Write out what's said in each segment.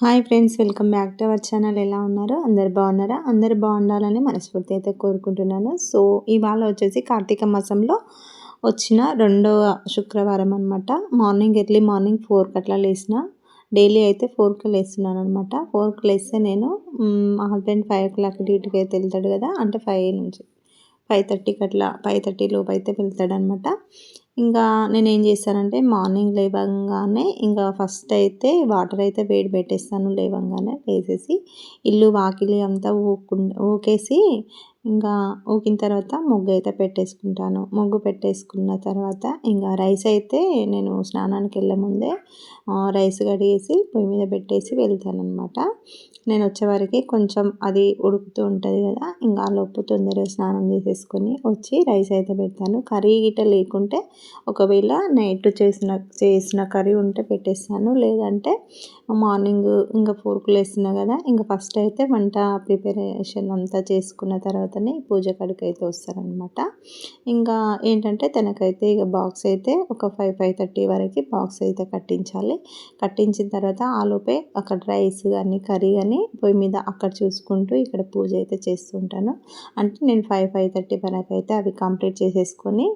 Hi friends welcome back to our channel. ఎలా ఉన్నారు? అందరు బాగున్నారా? అందరు బాగుండాలని మనస్ఫూర్తి అయితే కోరుకుంటున్నాను. సో ఇవాళ వచ్చేసి కార్తీక మాసంలో వచ్చిన రెండవ శుక్రవారం అనమాట మార్నింగ్ ఎర్లీ మార్నింగ్ ఫోర్కి అట్లా లేచిన డైలీ అయితే ఫోర్కి లేస్తున్నాను అనమాట ఫోర్కి లేస్తే నేను మా హస్బెండ్ ఫైవ్ ఓ క్లాక్ డ్యూటీకి అయితే వెళ్తాడు కదా. అంటే ఫైవ్ నుంచి ఫైవ్ థర్టీకి అట్లా ఫైవ్ థర్టీ లోపు అయితే వెళ్తాడనమాట ఇంకా నేను ఏం చేస్తానంటే మార్నింగ్ లేవగానే ఇంకా ఫస్ట్ అయితే వాటర్ అయితే వేడి పెట్టేస్తాను లేవగానే వేసేసి ఇల్లు వాకిలి అంతా ఊకు ఊకేసి ఇంకా ఊకిన తర్వాత ముగ్గు అయితే పెట్టేసుకుంటాను. ముగ్గు పెట్టేసుకున్న తర్వాత ఇంకా రైస్ అయితే నేను స్నానానికి వెళ్ళే ముందే రైస్ కడిగేసి పొయ్యి మీద పెట్టేసి వెళ్తాను అనమాట నేను వచ్చేవరకు కొంచెం అది ఉడుకుతూ ఉంటుంది కదా ఇంకా లోపు తొందరగా స్నానం చేసేసుకొని వచ్చి రైస్ అయితే పెడతాను. కర్రీ గిట్ట లేకుంటే ఒకవేళ నైట్ చేసిన చేసిన కర్రీ ఉంటే పెట్టేస్తాను. లేదంటే మార్నింగ్ ఇంకా ఫోర్కులు వేస్తున్నా కదా ఇంకా ఫస్ట్ అయితే వంట ప్రిపరేషన్ అంతా చేసుకున్న తర్వాత తర్వాతనే పూజ కాడికి అయితే వస్తారనమాట ఇంకా ఏంటంటే తనకైతే ఇక బాక్స్ అయితే ఒక ఫైవ్ ఫైవ్ థర్టీ వరకు బాక్స్ అయితే కట్టించాలి. కట్టించిన తర్వాత ఆలోపే అక్కడ రైస్ కానీ కర్రీ కానీ పొయ్యి మీద అక్కడ చూసుకుంటూ ఇక్కడ పూజ అయితే చేస్తుంటాను అంటే నేను ఫైవ్ ఫైవ్ థర్టీ వరకు అయితే అవి కంప్లీట్ చేసేసుకొని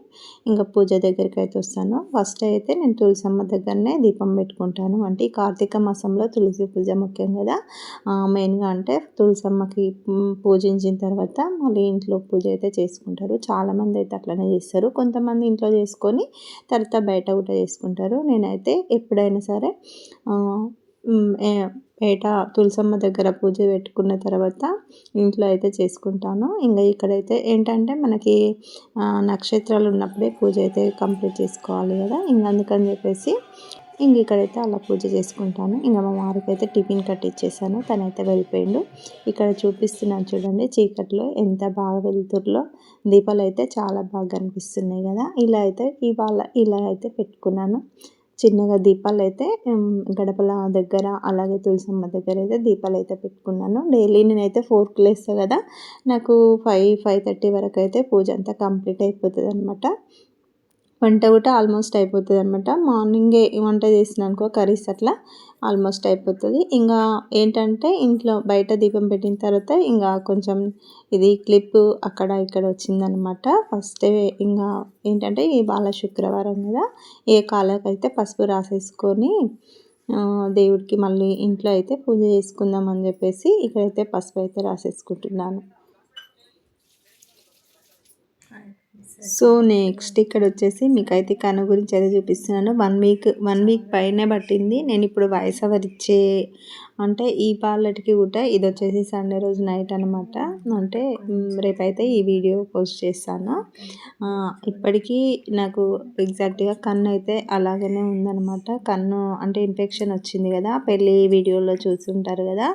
ఇంకా పూజ దగ్గరికి అయితే వస్తాను. ఫస్ట్ అయితే నేను తులసమ్మ దగ్గరనే దీపం పెట్టుకుంటాను. అంటే ఈ కార్తీక మాసంలో తులసి పూజ ముఖ్యం కదా. మెయిన్గా అంటే తులసమ్మకి పూజించిన తర్వాత మళ్ళీ ఇంట్లో పూజ అయితే చేసుకుంటారు. చాలామంది అయితే అట్లనే చేస్తారు. కొంతమంది ఇంట్లో చేసుకొని తర్వాత బయట కూడా చేసుకుంటారు. నేనైతే ఎప్పుడైనా సరే బయట తులసమ్మ దగ్గర పూజ పెట్టుకున్న తర్వాత ఇంట్లో అయితే చేసుకుంటాను. ఇంకా ఇక్కడైతే ఏంటంటే మనకి నక్షత్రాలు ఉన్నప్పుడే పూజ అయితే కంప్లీట్ చేసుకోవాలి కదా. ఇంకా అందుకని చెప్పేసి ఇంక ఇక్కడైతే అలా పూజ చేసుకుంటాను. ఇంకా మా వారికి అయితే టిఫిన్ కట్టించేసాను తనైతే వెళ్ళిపోయిండు. ఇక్కడ చూపిస్తున్నాను చూడండి చీకట్లో ఎంత బాగా వెళ్తుర్లో దీపాలు అయితే చాలా బాగా కనిపిస్తున్నాయి కదా. ఇలా అయితే ఇవాళ ఇలా అయితే పెట్టుకున్నాను. చిన్నగా దీపాలు అయితే గడపల దగ్గర అలాగే తులసమ్మ దగ్గర అయితే దీపాలు అయితే పెట్టుకున్నాను. డైలీ నేనైతే ఫోర్కి లేస్తాను కదా. నాకు ఫైవ్ ఫైవ్ థర్టీ వరకు అయితే పూజ అంతా కంప్లీట్ అయిపోతుంది అనమాట వంట కూడా ఆల్మోస్ట్ అయిపోతుంది అనమాట మార్నింగే వంట చేసిన అనుకో కర్రీస్ అట్లా ఆల్మోస్ట్ అయిపోతుంది. ఇంకా ఏంటంటే ఇంట్లో బయట దీపం పెట్టిన తర్వాత ఇంకా కొంచెం ఇది క్లిప్ అక్కడ ఇక్కడ వచ్చిందనమాట ఫస్ట్ ఇంకా ఏంటంటే ఈ బాల శుక్రవారం కదా ఏ కాలకైతే పసుపు రాసేసుకొని దేవుడికి మళ్ళీ ఇంట్లో అయితే పూజ చేసుకుందాం అని చెప్పేసి ఇక్కడైతే పసుపు అయితే రాసేసుకుంటున్నాను. సో నెక్స్ట్ ఇక్కడ వచ్చేసి మీకైతే కను గురించి అయితే చూపిస్తున్నాను. వన్ వీక్ వన్ వీక్ పైనే పట్టింది. నేను ఇప్పుడు వాయిస్ ఓవర్ ఇచ్చే అంటే ఈ పాలటికి కూడా ఇది వచ్చేసి సండే రోజు నైట్ అనమాట అంటే రేపైతే ఈ వీడియో పోస్ట్ చేస్తాను. ఇప్పటికీ నాకు ఎగ్జాక్ట్గా కన్ను అయితే అలాగనే ఉందనమాట కన్ను అంటే ఇన్ఫెక్షన్ వచ్చింది కదా పెళ్ళి వీడియోలో చూస్తుంటారు కదా.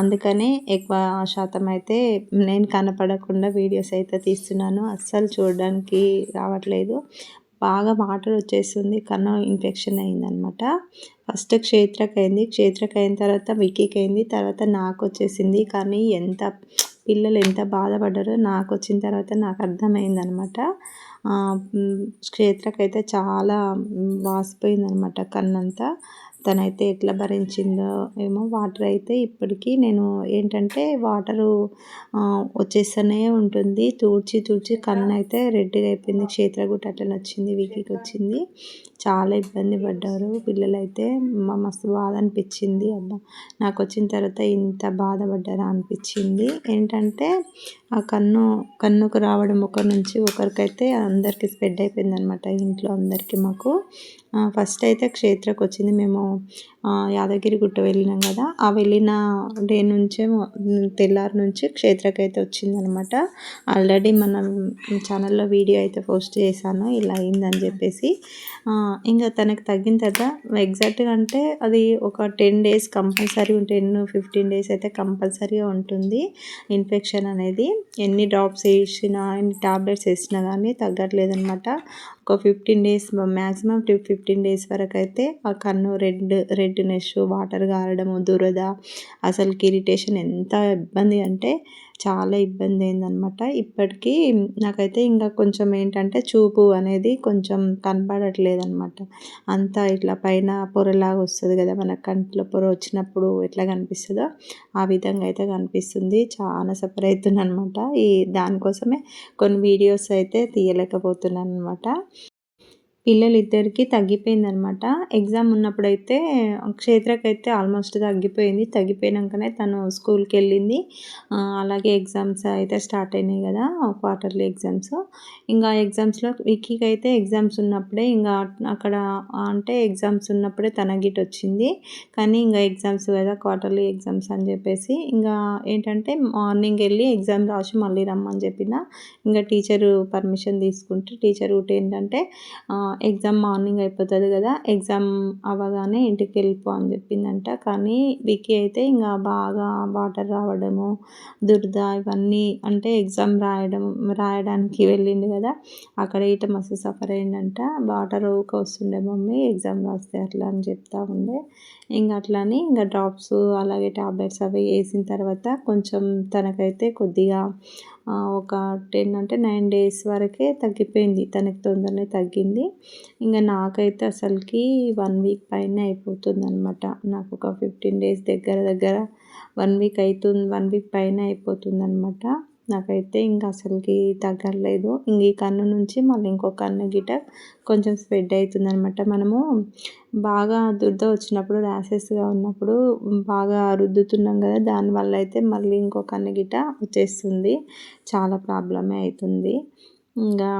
అందుకనే ఎక్కువ శాతం అయితే నేను కనపడకుండా వీడియోస్ అయితే తీస్తున్నాను. అస్సలు చూడడానికి రావట్లేదు. బాగా వాటర్ వచ్చేస్తుంది కన్ను ఇన్ఫెక్షన్ అయిందనమాట ఫస్ట్ క్షేత్రకి అయింది క్షేత్రకి అయిన తర్వాత వికీకి అయింది తర్వాత నాకు వచ్చేసింది కానీ ఎంత పిల్లలు ఎంత బాధపడ్డారో నాకు వచ్చిన తర్వాత నాకు అర్థమైందనమాట క్షేత్రకైతే చాలా వాసిపోయిందనమాట కన్నంతా. తనైతే ఎట్లా భరించిందో ఏమో వాటర్ అయితే ఇప్పటికీ నేను ఏంటంటే వాటరు వచ్చేస్తూనే ఉంటుంది. తూడ్చి తూడ్చి కన్ను అయితే రెడ్గా అయిపోయింది. క్షేత్రగుట్ట అట్లా వచ్చింది వీకికి వచ్చింది. చాలా ఇబ్బంది పడ్డారు. పిల్లలైతే మస్తు బాధ అనిపించింది. అబ్బా నాకు వచ్చిన తర్వాత ఇంత బాధపడ్డారా అనిపించింది. ఏంటంటే ఆ కన్ను కన్నుకు రావడం ఒకరి నుంచి ఒకరికైతే అందరికీ స్ప్రెడ్ అయిపోయింది అనమాట ఇంట్లో అందరికీ మాకు. ఫస్ట్ అయితే క్షేత్రకు వచ్చింది మేము యాదగిరి గుట్ట వెళ్ళినాం కదా. ఆ వెళ్ళిన డే నుంచే తెల్లారి నుంచి క్షేత్రకి అయితే వచ్చిందనమాట. ఆల్రెడీ మనం ఛానల్లో వీడియో అయితే పోస్ట్ చేశాను. ఇలా అయిందని చెప్పేసి. ఇంకా తనకు తగ్గిన తర్వాత ఎగ్జాక్ట్గా అంటే అది ఒక ten days compulsory ten fifteen days అయితే కంపల్సరీగా ఉంటుంది ఇన్ఫెక్షన్ అనేది. ఎన్ని డ్రాప్స్ వేసినా ఎన్ని టాబ్లెట్స్ వేసినా కానీ తగ్గట్లేదు అనమాట ఒక fifteen days maximum fifteen days వరకు అయితే ఆ కన్ను రెడ్ రెడ్ రెడ్నెస్ వాటర్ గారడము దురద అసలుకి ఇరిటేషన్ ఎంత ఇబ్బంది అంటే చాలా ఇబ్బంది అయిందనమాట ఇప్పటికీ నాకైతే ఇంకా కొంచెం ఏంటంటే చూపు అనేది కొంచెం కనపడట్లేదు అనమాట అంతా ఇట్లా పైన పొరలాగా వస్తుంది కదా మన కంట్లో పొర వచ్చినప్పుడు ఎట్లా కనిపిస్తుందో ఆ విధంగా అయితే కనిపిస్తుంది. చాలా సఫర్ అవుతున్నాను అనమాట ఈ దానికోసమే కొన్ని వీడియోస్ అయితే తీయలేకపోతున్నాను అనమాట పిల్లలిద్దరికీ తగ్గిపోయిందనమాట. ఎగ్జామ్ ఉన్నప్పుడైతే క్షేత్రకైతే ఆల్మోస్ట్ తగ్గిపోయింది. తగ్గిపోయినాకనే తను స్కూల్కి వెళ్ళింది అలాగే ఎగ్జామ్స్ అయితే స్టార్ట్ అయినాయి కదా క్వార్టర్లీ ఎగ్జామ్స్. ఇంకా ఎగ్జామ్స్లో విక్కీకి అయితే ఎగ్జామ్స్ ఉన్నప్పుడే ఇంకా అక్కడ అంటే ఎగ్జామ్స్ ఉన్నప్పుడే తన గిట్ వచ్చింది. కానీ ఇంకా ఎగ్జామ్స్ కదా క్వార్టర్లీ ఎగ్జామ్స్ అని చెప్పేసి. ఇంకా ఏంటంటే మార్నింగ్ వెళ్ళి ఎగ్జామ్ రాసి మళ్ళీ రమ్మని చెప్పిన. ఇంకా టీచరు పర్మిషన్ తీసుకుంటే టీచర్ ఒకటి ఏంటంటే ఎగ్జామ్ మార్నింగ్ అయిపోతుంది కదా ఎగ్జామ్ అవ్వగానే ఇంటికి వెళ్ళిపో అని చెప్పిందంట. కానీ విక్కీ అయితే ఇంకా బాగా వాటర్ రావడము దురద ఇవన్నీ అంటే ఎగ్జామ్ రాయడం రాయడానికి వెళ్ళింది కదా. అక్కడ ఇట మస్తు సఫర్ అయిందంట. వాటర్ ఊక వస్తుండే మమ్మీ ఎగ్జామ్ రాస్తే అట్లా అని చెప్తా ఉండే. ఇంకా అట్లని ఇంకా డ్రాప్స్ అలాగే టాబ్లెట్స్ అవి వేసిన తర్వాత కొంచెం తనకైతే కొద్దిగా ఒక టెన్ అంటే నైన్ డేస్ వరకే తగ్గిపోయింది. తనకి తొందరనే తగ్గింది. ఇంకా నాకైతే అసలుకి వన్ వీక్ పైన అయిపోతుంది అనమాట నాకు ఒక ఫిఫ్టీన్ డేస్ దగ్గర దగ్గర వన్ వీక్ అవుతుంది వన్ వీక్ పైన అయిపోతుంది అనమాట నాకైతే ఇంకా అసలుకి తగ్గలేదు ఇంక ఈ కన్ను నుంచి మళ్ళీ ఇంకో కన్ను గిట కొంచెం స్ప్రెడ్ అవుతుంది అనమాట మనము బాగా దురద వచ్చినప్పుడు ర్యాసెస్గా ఉన్నప్పుడు బాగా రుద్దుతున్నాం కదా దానివల్ల అయితే మళ్ళీ ఇంకో కన్ను గిట వచ్చేస్తుంది. చాలా ప్రాబ్లమే అవుతుంది. ఇంకా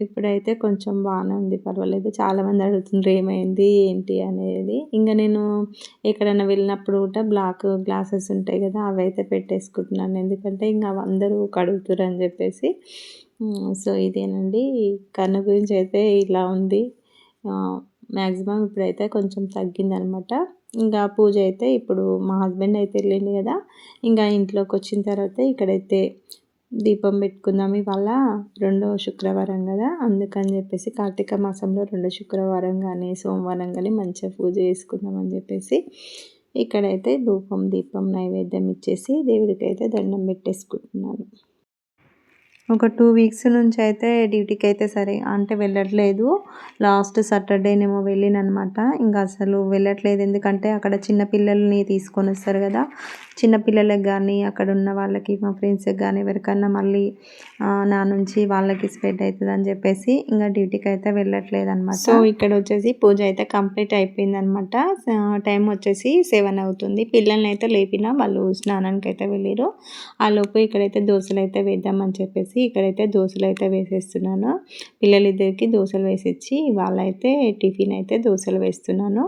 ఇప్పుడైతే కొంచెం బాగానే ఉంది. పర్వాలేదు. చాలామంది అడుగుతుండ్రు ఏమైంది? ఏంటి? అనేది. ఇంకా నేను ఎక్కడైనా వెళ్ళినప్పుడు కూడా బ్లాక్ గ్లాసెస్ ఉంటాయి కదా అవి అయితే పెట్టేసుకుంటున్నాను. ఎందుకంటే ఇంకా అందరూ కడుగుతారు అని చెప్పేసి. సో ఇదేనండి. కన్ను గురించి అయితే ఇలా ఉంది. మ్యాక్సిమం ఇప్పుడైతే కొంచెం తగ్గిందనమాట. ఇంకా పూజ అయితే ఇప్పుడు మా హస్బెండ్ అయితే వెళ్ళింది కదా ఇంకా ఇంట్లోకి వచ్చిన తర్వాత ఇక్కడైతే దీపం పెట్టుకుందాం ఇవాళ. రెండో శుక్రవారం కదా. అందుకని చెప్పేసి కార్తీక మాసంలో రెండో శుక్రవారం కానీ సోమవారం కానీ మంచిగా పూజ చేసుకుందాం అని చెప్పేసి ఇక్కడైతే ధూపం దీపం నైవేద్యం ఇచ్చేసి దేవుడికి అయితే దండం పెట్టేసుకుంటున్నాను. ఒక టూ వీక్స్ నుంచి అయితే డ్యూటీకి అయితే సరే అంటే వెళ్ళట్లేదు. లాస్ట్ సాటర్డేనేమో వెళ్ళినమాట ఇంకా అసలు వెళ్ళట్లేదు. ఎందుకంటే అక్కడ చిన్న పిల్లల్ని తీసుకొని వస్తారు కదా. చిన్నపిల్లలకు కానీ అక్కడ ఉన్న వాళ్ళకి మా ఫ్రెండ్స్కి కానీ ఎవరికన్నా మళ్ళీ నా నుంచి వాళ్ళకి స్ప్రెడ్ అవుతుంది అని చెప్పేసి ఇంకా డ్యూటీకి అయితే వెళ్ళట్లేదు అనమాట సో ఇక్కడ వచ్చేసి పూజ అయితే కంప్లీట్ అయిపోయింది అనమాట టైం వచ్చేసి సెవెన్ అవుతుంది. పిల్లల్ని అయితే లేపిన వాళ్ళు స్నానానికి అయితే వెళ్ళారు ఆ లోపు ఇక్కడైతే దోశలు అయితే వేద్దామని చెప్పేసి ఇక్కడైతే దోశలు అయితే వేసేస్తున్నాను. పిల్లలిద్దరికి దోశలు వేసిచ్చి వాళ్ళైతే టిఫిన్ అయితే దోశలు వేస్తున్నాను.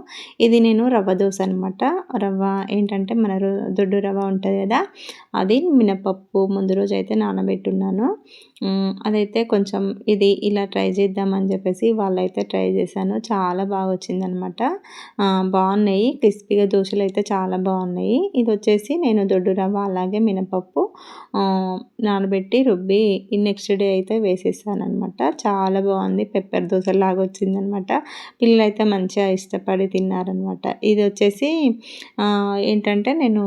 ఇది నేను రవ్వ దోశ అనమాట రవ్వ ఏంటంటే మన దొడ్డు రవ్వ ఉంటుంది కదా అది మినపప్పు ముందు రోజు అయితే నానబెట్టున్నాను అదైతే కొంచెం ఇది ఇలా ట్రై చేద్దామని చెప్పేసి వాళ్ళైతే ట్రై చేశాను. చాలా బాగా వచ్చిందనమాట బాగున్నాయి. క్రిస్పీగా దోశలు అయితే చాలా బాగున్నాయి. ఇది వచ్చేసి నేను దొడ్డు రవ్వ అలాగే మినపప్పు నానబెట్టి రుబ్బి నెక్స్ట్ డే అయితే వేసేసాను అనమాట చాలా బాగుంది. పెప్పర్ దోశ లాగా వచ్చిందనమాట పిల్లలు అయితే మంచిగా ఇష్టపడి తిన్నారనమాట ఇది వచ్చేసి ఏంటంటే నేను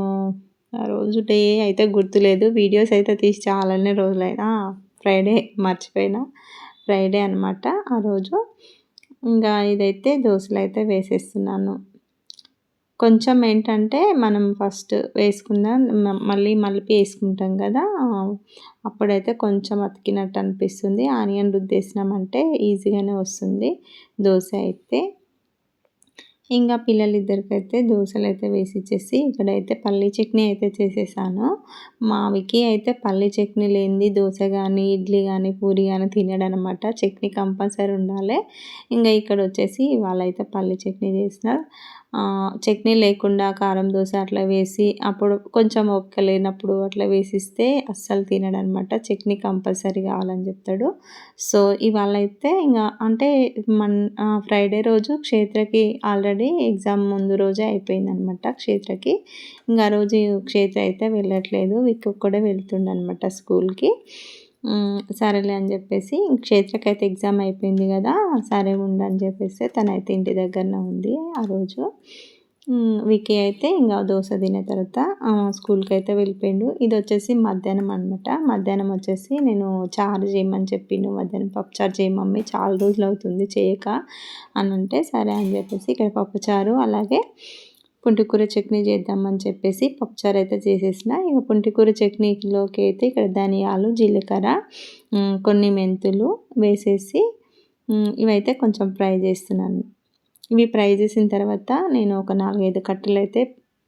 ఆ రోజు డే అయితే గుర్తులేదు. వీడియోస్ అయితే తీసి చాలానే రోజులైనా ఫ్రైడే మర్చిపోయినా ఫ్రైడే అనమాట ఆ రోజు. ఇంకా ఇదైతే దోశలు అయితే వేసేస్తున్నాను. కొంచెం ఏంటంటే మనం ఫస్ట్ వేసుకుందాం మళ్ళీ మలిపి వేసుకుంటాం కదా అప్పుడైతే కొంచెం అతికినట్టు అనిపిస్తుంది. ఆనియన్ రుద్దేసినామంటే ఈజీగానే వస్తుంది దోశ అయితే. ఇంకా పిల్లలిద్దరికైతే దోశలు అయితే వేసి ఇచ్చేసి ఇక్కడైతే పల్లీ చట్నీ అయితే చేసేసాను. మావికి అయితే పల్లీ చట్నీ లేనిది దోశ కానీ ఇడ్లీ కానీ పూరి కానీ తినడం అనమాట చట్నీ కంపల్సరీ ఉండాలి. ఇంకా ఇక్కడ వచ్చేసి వాళ్ళైతే పల్లీ చట్నీ చేసినారు. చట్నీ లేకుండా కారం దోశ అట్లా వేసి అప్పుడు కొంచెం ఓపిక లేనప్పుడు అట్లా వేసిస్తే అస్సలు తినడనమాట. చట్నీ కంపల్సరీ కావాలని చెప్తాడు. సో ఇవాళ అయితే ఇంకా అంటే మన్ ఫ్రైడే రోజు క్షేత్రకి ఆల్రెడీ ఎగ్జామ్ ముందు రోజే అయిపోయిందనమాట క్షేత్రకి. ఇంకా రోజు క్షేత్ర అయితే వెళ్ళట్లేదు. విక్కు కూడా వెళ్తుండనమాట స్కూల్కి. సరేలే అని చెప్పేసి క్షేత్రకైతే ఎగ్జామ్ అయిపోయింది కదా సరే ఉండని చెప్పేసి తనైతే ఇంటి దగ్గరనే ఉంది ఆ రోజు. వికీ అయితే ఇంకా దోశ తిన్న తర్వాత స్కూల్కి అయితే వెళ్ళిపోయిండు. ఇది వచ్చేసి మధ్యాహ్నం అనమాట మధ్యాహ్నం వచ్చేసి నేను చారు చేయమని చెప్పిండు. మధ్యాహ్నం పప్పు చారు చేయమమ్మీ చాలా రోజులు అవుతుంది చేయక అని అంటే సరే అని చెప్పేసి ఇక్కడ పప్పు చారు అలాగే పుంటికూర చట్నీ చేద్దామని చెప్పేసి పప్పుచారు అయితే చేసేసిన. ఇక పుంటికూర చట్నీలోకి అయితే ఇక్కడ ధనియాలు జీలకర్ర కొన్ని మెంతులు వేసేసి ఇవైతే కొంచెం ఫ్రై చేస్తున్నాను. ఇవి ఫ్రై చేసిన తర్వాత నేను ఒక నాలుగైదు కట్టెలు అయితే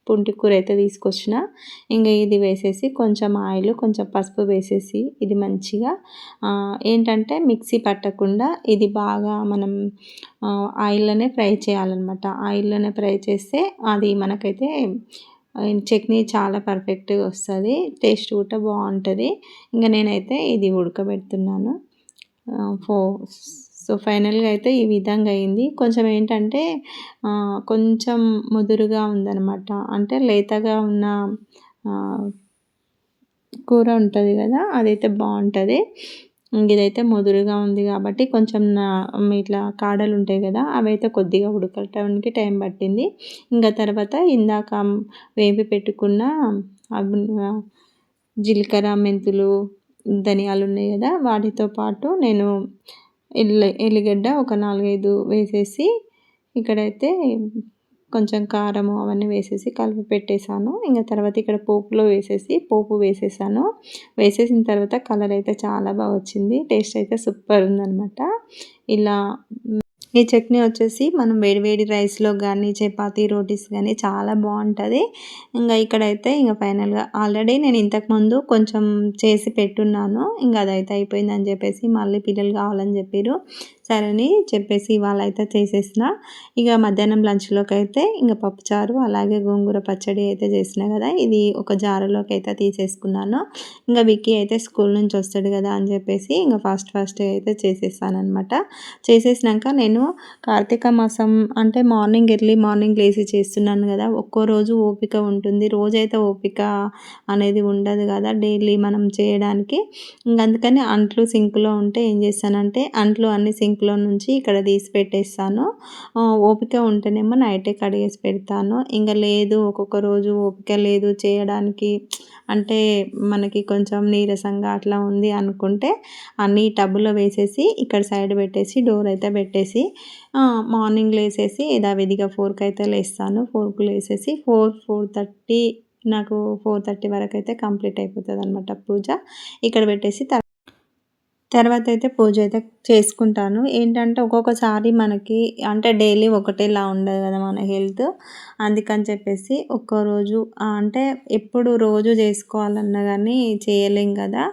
పుంటి కూర అయితే తీసుకొచ్చిన. ఇంకా ఇది వేసేసి కొంచెం ఆయిల్ కొంచెం పసుపు వేసేసి ఇది మంచిగా ఏంటంటే మిక్సీ పట్టకుండా ఇది బాగా మనం ఆయిల్లోనే ఫ్రై చేయాలన్నమాట. ఆయిల్లోనే ఫ్రై చేస్తే అది మనకైతే చట్నీ చాలా పర్ఫెక్ట్గా వస్తుంది టేస్ట్ కూడా బాగుంటుంది. ఇంకా నేనైతే ఇది ఉడకబెడుతున్నాను. ఫో సో ఫైనల్గా అయితే ఈ విధంగా అయింది. కొంచెం ఏంటంటే కొంచెం ముదురుగా ఉందనమాట అంటే లేతగా ఉన్న కూర ఉంటుంది కదా అదైతే బాగుంటుంది. ఇదైతే ముదురుగా ఉంది కాబట్టి కొంచెం ఇట్లా కాడలు ఉంటాయి కదా అవి అయితే కొద్దిగా ఉడకటానికి టైం పట్టింది. ఇంకా తర్వాత ఇందాక వేపి పెట్టుకున్న జీలకర్ర మెంతులు ధనియాలు ఉన్నాయి కదా వాటితో పాటు నేను ఎల్లి ఎల్లిగడ్డ ఒక నాలుగైదు వేసేసి ఇక్కడైతే కొంచెం కారము అవన్నీ వేసేసి కలిపి పెట్టేశాను. ఇంకా తర్వాత ఇక్కడ పోపులో వేసేసి పోపు వేసేసాను వేసేసిన తర్వాత కలర్ అయితే చాలా బాగా వచ్చింది. టేస్ట్ అయితే సూపర్ ఉందనమాట ఇలా ఈ చట్నీ వచ్చేసి మనం వేడివేడి రైస్లో కానీ చపాతీ రోటీస్ కానీ చాలా బాగుంటుంది ఇంకా ఇక్కడైతే ఇంకా ఫైనల్గా ఆల్రెడీ నేను ఇంతకుముందు కొంచెం చేసి పెట్టున్నాను. ఇంకా అదైతే అయిపోయిందని చెప్పేసి మళ్ళీ పిల్లలు కావాలని చెప్పారు సరే చెప్పేసి ఇవాళ అయితే చేసేసిన. ఇక మధ్యాహ్నం లంచ్లోకి అయితే ఇంకా పప్పుచారు అలాగే గోంగూర పచ్చడి అయితే చేసిన కదా. ఇది ఒక జారులోకి అయితే తీసేసుకున్నాను. ఇంకా విక్కీ అయితే స్కూల్ నుంచి వస్తాడు కదా అని చెప్పేసి ఇంకా ఫాస్ట్ ఫాస్ట్ అయితే చేసేసాను చేసేసినాక నేను కార్తీక మాసం అంటే మార్నింగ్ ఎర్లీ మార్నింగ్ లేచి చేస్తున్నాను కదా. ఒక్కో రోజు ఓపిక ఉంటుంది. రోజైతే ఓపిక అనేది ఉండదు కదా డైలీ మనం చేయడానికి. ఇంక అందుకని అంట్లు సింక్లో ఉంటే ఏం చేస్తానంటే అంట్లు అన్ని సింక్ సింక్లో నుంచి ఇక్కడ తీసి పెట్టేస్తాను. ఓపిక ఉంటేనేమో నైటే కడిగేసి పెడతాను. ఇంకా లేదు ఒక్కొక్క రోజు ఓపిక లేదు చేయడానికి. అంటే మనకి కొంచెం నీరసంగా అట్లా ఉంది అనుకుంటే అన్నీ టబ్బులో వేసేసి ఇక్కడ సైడ్ పెట్టేసి డోర్ అయితే పెట్టేసి మార్నింగ్ లేసేసి యథావిధిగా ఫోర్కి అయితే లేస్తాను. ఫోర్కు లేసేసి ఫోర్ ఫోర్ థర్టీ నాకు ఫోర్ థర్టీ వరకు అయితే కంప్లీట్ అయిపోతుంది అనమాట పూజ. ఇక్కడ పెట్టేసి తర్వాత అయితే పూజ అయితే చేసుకుంటాను. ఏంటంటే ఒక్కొక్కసారి మనకి అంటే డైలీ ఒకటేలా ఉండదు కదా మన హెల్త్. అందుకని చెప్పేసి ఒక్కరోజు అంటే ఎప్పుడు రోజు చేసుకోవాలన్నా కానీ చేయలేం కదా.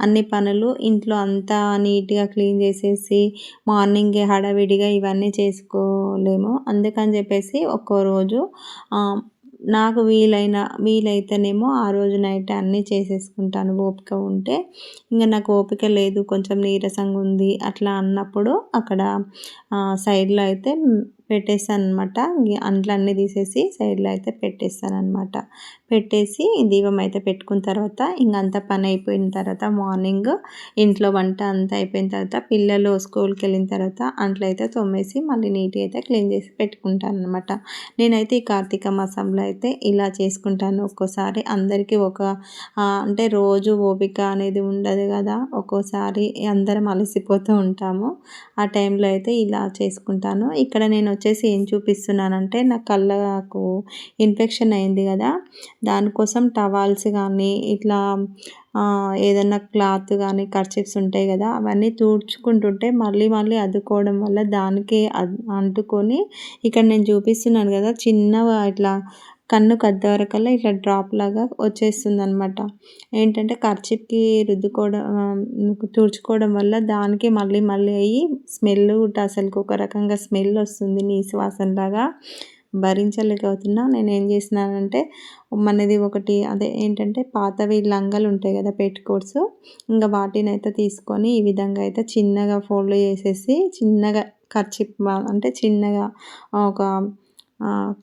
అన్ని పనులు ఇంట్లో అంతా నీట్గా క్లీన్ చేసేసి మార్నింగే హడావిడిగా ఇవన్నీ చేసుకోలేము. అందుకని చెప్పేసి ఒక్కో రోజు నాకు వీలైన వీలైతేనేమో ఆ రోజు నైట్ అన్నీ చేసేసుకుంటాను. ఓపిక ఉంటే ఇంకా నాకు ఓపిక లేదు కొంచెం నీరసంగా ఉంది అట్లా అన్నప్పుడు అక్కడ సైడ్లో అయితే పెట్టేస్తాను అనమాట అంట్లన్నీ తీసేసి సైడ్లో అయితే పెట్టేస్తాను అనమాట పెట్టేసి దీపం అయితే పెట్టుకున్న తర్వాత ఇంకంతా పని అయిపోయిన తర్వాత మార్నింగ్ ఇంట్లో వంట అంతా అయిపోయిన తర్వాత పిల్లలు స్కూల్కి వెళ్ళిన తర్వాత అంట్లో అయితే తొమ్మేసి మళ్ళీ నీట్గా అయితే క్లీన్ చేసి పెట్టుకుంటాను అనమాట నేనైతే ఈ కార్తీక మాసంలో అయితే ఇలా చేసుకుంటాను. ఒక్కోసారి అందరికీ ఒక అంటే రోజు ఓపిక అనేది ఉండదు కదా. ఒక్కోసారి అందరం అలసిపోతూ ఉంటాము. ఆ టైంలో అయితే ఇలా చేసుకుంటాను. ఇక్కడ నేను వచ్చేసి ఏం చూపిస్తున్నానంటే నా కళ్ళకు ఇన్ఫెక్షన్ అయింది కదా. దానికోసం టవాల్స్ కానీ ఇట్లా ఏదన్నా క్లాత్ కానీ కర్చిప్స్ ఉంటాయి కదా. అవన్నీ తుడుచుకుంటుంటే మళ్ళీ మళ్ళీ అద్దుకోవడం వల్ల దానికి అంటుకొని ఇక్కడ నేను చూపిస్తున్నాను కదా చిన్నగా ఇట్లా కన్ను కద్ద వరకల్లా ఇట్లా డ్రాప్ లాగా వచ్చేస్తుంది అనమాట ఏంటంటే కర్చిప్కి రుద్దుకోవడం తుడుచుకోవడం వల్ల దానికి మళ్ళీ మళ్ళీ అయ్యి స్మెల్ అసలుకి ఒక రకంగా స్మెల్ వస్తుంది నీసు వాసనలాగా భరించలేకపోతున్నా. నేను ఏం చేసినానంటే మనది ఒకటి అదే ఏంటంటే పాతవి లంగలు ఉంటాయి కదా పెట్టుకోట్స్ ఇంకా వాటిని అయితే తీసుకొని ఈ విధంగా అయితే చిన్నగా ఫోల్డ్ చేసేసి చిన్నగా ఖర్చు అంటే చిన్నగా ఒక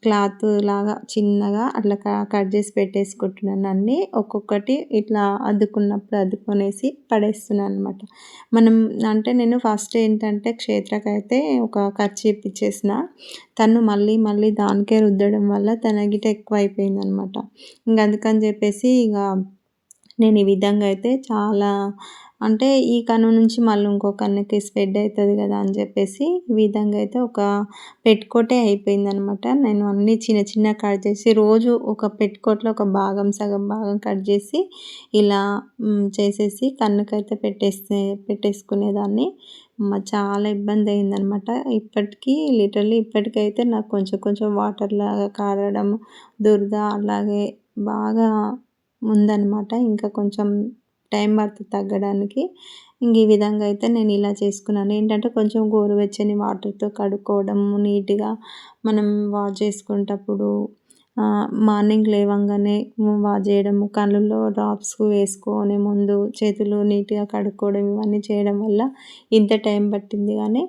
క్లాత్ లాగా చిన్నగా అట్లా కట్ చేసి పెట్టేసుకుంటున్నాను. అన్నీ ఒక్కొక్కటి ఇట్లా అద్దుకున్నప్పుడు అద్దుకొనేసి పడేస్తున్నాను అనమాట మనం అంటే నేను ఫస్ట్ ఏంటంటే క్షేత్రకైతే ఒక కర్చీప్ ఇచ్చేసిన. తను మళ్ళీ మళ్ళీ దానికే రుద్దడం వల్ల తన గిట ఎక్కువ అయిపోయింది అనమాట ఇంక అందుకని చెప్పేసి ఇక నేను ఈ విధంగా అయితే చాలా అంటే ఈ కన్ను నుంచి మళ్ళీ ఇంకో కన్నుకి స్ప్రెడ్ అవుతుంది కదా అని చెప్పేసి ఈ విధంగా అయితే ఒక పెట్టుకోటే అయిపోయిందనమాట నేను అన్నీ చిన్న చిన్న కట్ చేసి రోజు ఒక పెట్టుకోట్లో ఒక భాగం సగం భాగం కట్ చేసి ఇలా చేసేసి కన్నుకైతే పెట్టేస్తే పెట్టేసుకునేదాన్ని. చాలా ఇబ్బంది అయిందనమాట ఇప్పటికీ లిటరల్లీ ఇప్పటికైతే నాకు కొంచెం కొంచెం వాటర్ లాగా కారడం దురద అలాగే బాగా ఉందన్నమాట. ఇంకా కొంచెం టైం పడుతుంది తగ్గడానికి. ఇంక ఈ విధంగా అయితే నేను ఇలా చేసుకున్నాను. ఏంటంటే కొంచెం గోరువెచ్చని వాటర్తో కడుక్కోవడం నీట్గా మనం వాష్ చేసుకునేటప్పుడు మార్నింగ్ లేవంగానే వాష్ చేయడము కళ్ళల్లో డ్రాప్స్ వేసుకొని ముందు చేతులు నీట్గా కడుక్కోవడం ఇవన్నీ చేయడం వల్ల ఇంత టైం పట్టింది. కానీ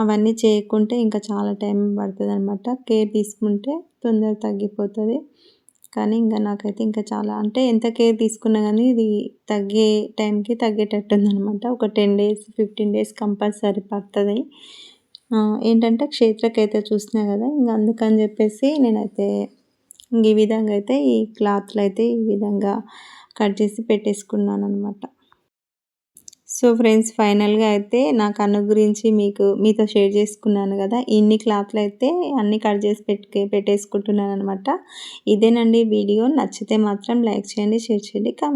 అవన్నీ చేయకుంటే ఇంకా చాలా టైం పడుతుంది అనమాట కేర్ తీసుకుంటే తొందర తగ్గిపోతుంది. కానీ ఇంకా నాకైతే ఇంకా చాలా అంటే ఎంత కేర్ తీసుకున్నా కానీ ఇది తగ్గే టైంకి తగ్గేటట్టు ఉందనమాట ఒక ten days fifteen days compulsory పడుతుంది. ఏంటంటే క్షేత్రకైతే చూసినా కదా ఇంకా అందుకని చెప్పేసి నేనైతే ఇంక ఈ విధంగా అయితే ఈ క్లాత్లు అయితే ఈ విధంగా కట్ చేసి పెట్టేసుకున్నాను అనమాట సో ఫ్రెండ్స్ ఫైనల్గా అయితే నా కన్ను గురించి మీకు మీతో షేర్ చేసుకున్నాను కదా. ఇన్ని క్లాత్లు అయితే అన్నీ కట్ చేసి పెట్టుకే పెట్టేసుకుంటున్నాను అనమాట ఇదేనండి వీడియో. నచ్చితే మాత్రం లైక్ చేయండి షేర్ చేయండి కామెంట్